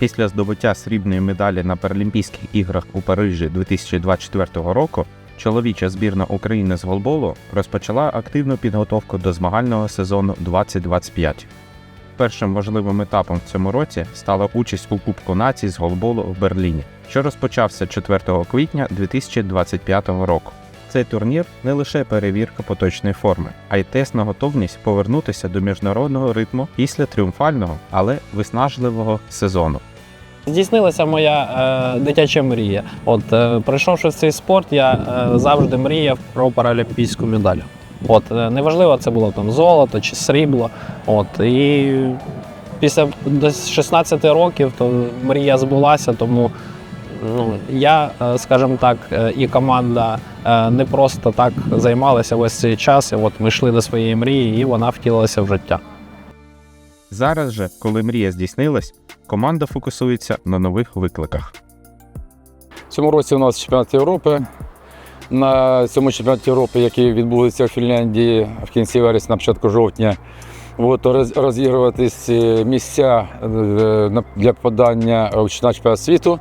Після здобуття срібної медалі на Паралімпійських іграх у Парижі 2024 року чоловіча збірна України з голболу розпочала активну підготовку до змагального сезону 2025. Першим важливим етапом в цьому році стала участь у Кубку націй з голболу в Берліні, що розпочався 4 квітня 2025 року. Цей турнір не лише перевірка поточної форми, а й тест на готовність повернутися до міжнародного ритму після тріумфального, але виснажливого сезону. Здійснилася моя е, дитяча мрія. От е, прийшовши в цей спорт, я е, завжди мріяв про паралімпійську медаль. От е, неважливо, це було там золото чи срібло. От і після десь 16 років то мрія збулася, тому ну, я, е, скажімо так, е, і команда е, не просто так займалися весь цей час. І от ми йшли до своєї мрії, і вона втілилася в життя. Зараз же, коли мрія здійснилась, команда фокусується на нових викликах. Цьому році у нас чемпіонат Європи. На цьому чемпіонаті Європи, який відбудеться в Фінляндії в кінці вересня, на початку жовтня, от, розігруватись е, місця е, для подання у на чемпіонат світу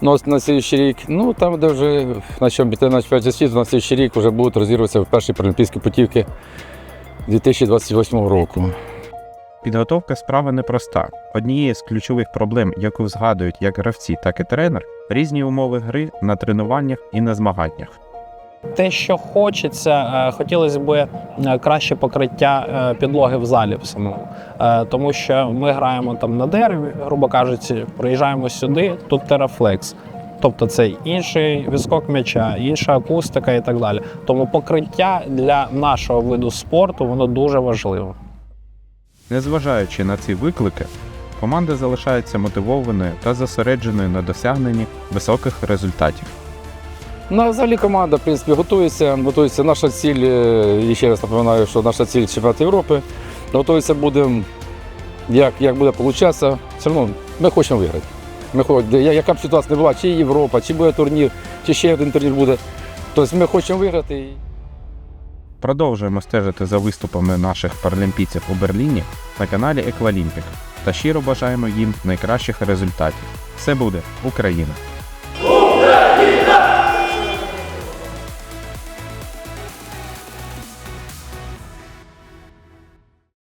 на, слідчий рік. Ну там, де вже на чемпіонат світу, на слідчий рік вже будуть розігруватися перші паралімпійські путівки 2028 року. Підготовка справа непроста. Однією з ключових проблем, яку згадують як гравці, так і тренер, різні умови гри на тренуваннях і на змаганнях. Те, що хочеться, е, хотілося б е, краще покриття е, підлоги в залі в самому. Тому що ми граємо там на дереві, грубо кажучи, приїжджаємо сюди, тут терафлекс. Тобто це інший відскок м'яча, інша акустика і так далі. Тому покриття для нашого виду спорту воно дуже важливо. Незважаючи на ці виклики, команда залишається мотивованою та зосередженою на досягненні високих результатів. Ну, взагалі команда, в принципі, готується. Готується наша ціль, е, і ще раз напоминаю, що наша ціль чемпіонат Європи. Готується будемо, як, як буде получатися. Все одно ми хочемо виграти. Ми яка б ситуація не була, чи Європа, чи буде турнір, чи ще один турнір буде. Тобто ми хочемо виграти. Продовжуємо стежити за виступами наших паралімпійців у Берліні на каналі Еквалімпік та щиро бажаємо їм найкращих результатів. Все буде Україна!